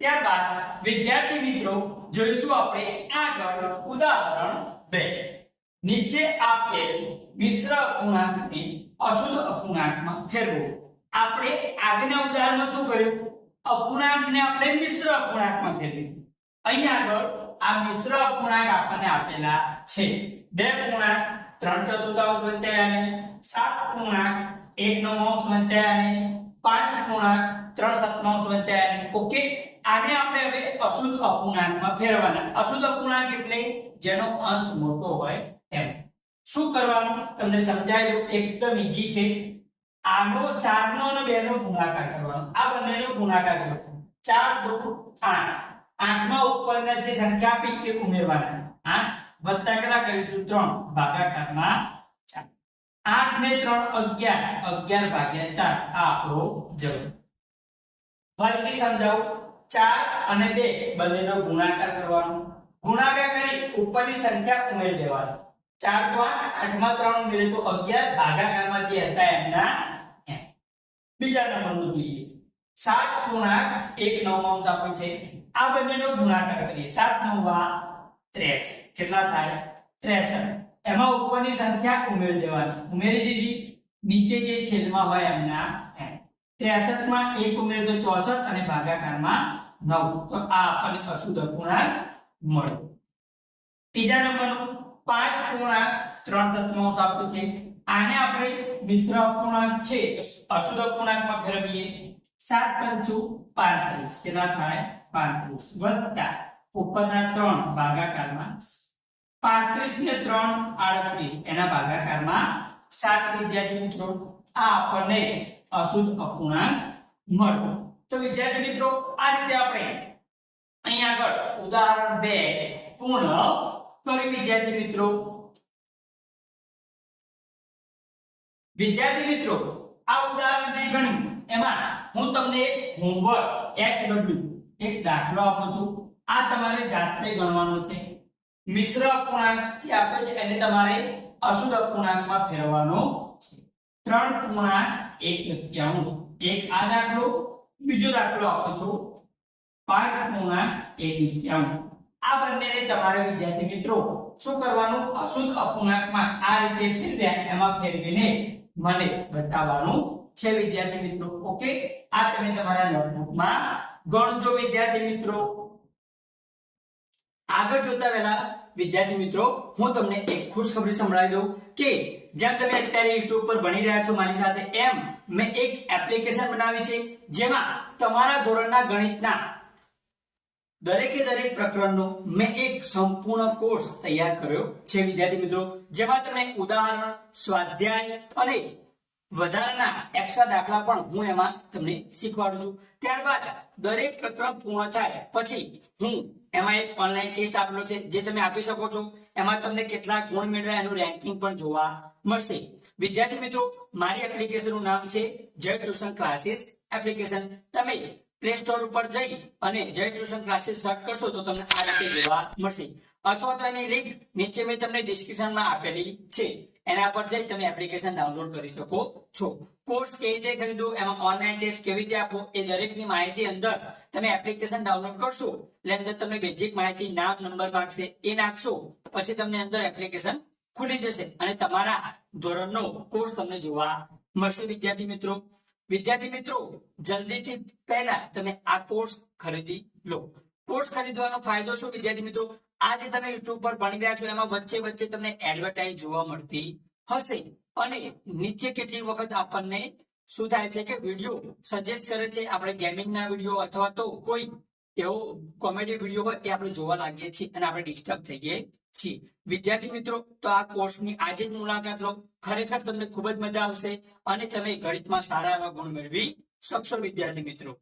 ત્યારબાદ વિદ્યાર્થી મિત્રો, જોઈશું આપણે આગળ ઉદાહરણ 2 નીચે આપેલ મિશ્ર અપૂર્ણાંકને અશુદ્ધ અપૂર્ણાંકમાં ફેરવો. આપણે આગળના ઉદાહરણમાં શું કર્યું? અપૂર્ણાંકને આપણે મિશ્ર અપૂર્ણાંકમાં ફેરવ્યું અહીં આગળ આ મિશ્ર અપૂર્ણાંક આપણને આપેલા છે. બે પૂર્ણાંક ત્રણ ચતુર્થાંશ વંચાય અને સાત પૂર્ણાંક એક નો વંચાય અને પાંચ અપૂર્ણાંક ત્રણ સપ્તમાંશ વંચાયા ઓકે? આને આપણે હવે અશુદ્ધ અપૂર્ણાંકમાં ફેરવવાના. અશુદ્ધ અપૂર્ણાંક એટલે જેનો અંશ મોટો હોય એમ. શું કરવાનું? તમને સમજાય એકદમ ઈઝી છે. આનો ચાર નો અને બે નો ગુણાકાર કરવાનો. આ બંનેનો ગુણાકાર કરો. ચાર દુ આઠ. આઠમાં ઉપરના જે સંખ્યા આપી એ ઉમેરવાના. આઠ વત્તા કેટલા કરીશું? ત્રણ. ભાગાકારમાં ચાર. આઠ ને ત્રણ અગિયાર. અગિયાર ભાગ્યા ચાર. આ આપણો જવાબ. ફરીથી સમજાવું ચાર અને બે. બંનેનો ગુણાકાર કરવાનો. ગુણાકાર કરી ઉપરની સંખ્યા ઉમેરી દેવાની. ચાર તો આઠ, આઠમાં ત્રણ ઉમેરે તો અગિયાર ભાગાકારમાં જે હતા એમના એમ. બીજા નંબરનું જોઈએ. સાત પૂર્ણાંક એક નવમાંશ આપ્યું છે. આ બંનેનો ગુણાકાર કરીએ. સાત નવા ત્રેસઠ. કેટલા થાય? ત્રેસઠ. એમાં ઉપરની સંખ્યા ઉમેરી દેવાની. ઉમેરી દીધી. નીચે જે છેદમાં હોય એમના એમ. માં એક ઉમેરે તો ચોસઠ અને ભાગાકારમાં નવ. તો આ આપણને અશુદ્ધ અપૂર્ણાંક મળ્યો ત્રીજા નંબરનું પાંચ પૂર્ણાંક ત્રણ તત્વમાં આપ્યું છે. આને આપણે મિશ્ર અપૂર્ણાંક છે. અશુદ્ધ અપૂર્ણાંકમાં ફેરવીએ. સાત પંચુ પાંત્રીસ. કેટલા થાય? પાંત્રીસ વત્તા ઉપરના ત્રણ ભાગાકારમાં પાંત્રીસ ને ત્રણ આડત્રીસ. એના ભાગાકારમાં સાત વિદ્યાર્થી મિત્રો, આ આપણને અશુદ્ધ અપૂર્ણાંક મળ્યો. તો વિદ્યાર્થી મિત્રો, આ રીતે આપણે અહીં આગળ ઉદાહરણ બે પૂર્ણ કરી વિદ્યાર્થી મિત્રો. વિદ્યાર્થી મિત્રો, આ ઉદાહરણ જે ગણ્યું એમાં હું તમને હોમવર્ક HW એક દાખલો આપું છું. આ તમારે જાતે ગણવાનો છે. મિશ્ર અપૂર્ણાંક જે આપે છે એને તમારે અશુદ્ધ અપૂર્ણાંકમાં ફેરવવાનો છે. ત્રણ પૂર્ણાંક, એક તૃતીયાંશ એક આ દાખલો, બીજો દાખલો આપું છું. પાંચ પૂર્ણાંક, એક તૃતીયાંશ આ બંનેને તમારે વિદ્યાર્થી મિત્રો, શું કરવાનું? અશુદ્ધ અપૂર્ણાંકમાં આ રીતે ફેરવ્યા, એમાં ફેરવીને મને બતાવવાનું છે વિદ્યાર્થી મિત્રો. ઓકે? આ તમે તમારા નોટબુકમાં ગણજો વિદ્યાર્થી મિત્રો. આગળ જોતા પહેલા, વિદ્યાર્થી મિત્રો, હું તમને એક ખુશખબરી સંભળાવી દઉં કે જેમ તમે અત્યારે YouTube પર ભણી રહ્યા છો મારી સાથે, એમ મેં એક એપ્લિકેશન બનાવી છે જેમાં તમારા ધોરણના ગણિતના દરેકે દરેક પ્રકરણનો મેં એક સંપૂર્ણ કોર્સ તૈયાર કર્યો છે, વિદ્યાર્થી મિત્રો, જેમાં તમે ઉદાહરણ, સ્વાધ્યાય અને વધારાના એક્સ્ટ્રા દાખલા પણ હું એમાં તમને શીખવાડું છું. ત્યારબાદ દરેક પ્રકરણ પૂર્ણ થાય પછી હું એમાં એક ઓનલાઈન ટેસ્ટ આપેલો છે, જે તમે આપી શકો છો. એમાં તમને કેટલા ગુણ મેળવ્યા, એનું રેન્કિંગ પણ જોવા મળશે. વિદ્યાર્થી મિત્રો, મારી એપ્લિકેશનનું નામ છે જય ટ્યુશન ક્લાસીસ એપ્લિકેશન તમે પ્લે સ્ટોર ઉપર જઈ અને જય ટ્યુશન ક્લાસીસ સર્ચ કરશો તો તમને આ રીતે જોવા મળશે. અથવા તો એની લિંક નીચે મેં તમને ડિસ્ક્રિપ્શનમાં આપેલી છે. એના પર જઈ તમે એપ્લિકેશન ડાઉનલોડ કરી શકો છો. કોર્સ કેવી રીતે ખરીદવો, એમાં ઓનલાઈન ટેસ્ટ કેવી રીતે આપવો, એ દરેકની માહિતી અંદર તમે એપ્લિકેશન ડાઉનલોડ કરશો. એટલે અંદર તમને બેઝિક માહિતી, નામ નંબર માંગશે, એ નાખશો. પછી તમને અંદર એપ્લિકેશન ખુલી જશે અને તમારા ધોરણનો કોર્સ તમને જોવા મળશે. વિદ્યાર્થી મિત્રો વિદ્યાર્થી મિત્રો, જલ્દીથી પહેલા તમે આ કોર્સ ખરીદી લો. કોર્સ ખરીદવાનો ફાયદો શું, વિદ્યાર્થી મિત્રો? આજે તમે યુટ્યુબ પર ભણી રહ્યા છો, એમાં વચ્ચે વચ્ચે તમને એડવર્ટાઇઝ જોવા મળતી હશે. અને નીચે કેટલીક વખત આપણને શું થાય છે કે વીડિયો સજેસ્ટ કરે છે, આપણે ગેમિંગના વીડિયો અથવા તો કોઈ એવો કોમેડી વીડિયો હોય એ આપણે જોવા લાગીએ છીએ અને આપણે ડિસ્ટર્બ થઈએ છીએ. વિદ્યાર્થી મિત્રો, તો આ કોર્સની આજે જ મુલાકાત લો. ખરેખર તમને ખૂબ જ મજા આવશે અને તમે ગણિતમાં સારા એવા ગુણ મેળવી શકશો વિદ્યાર્થી મિત્રો.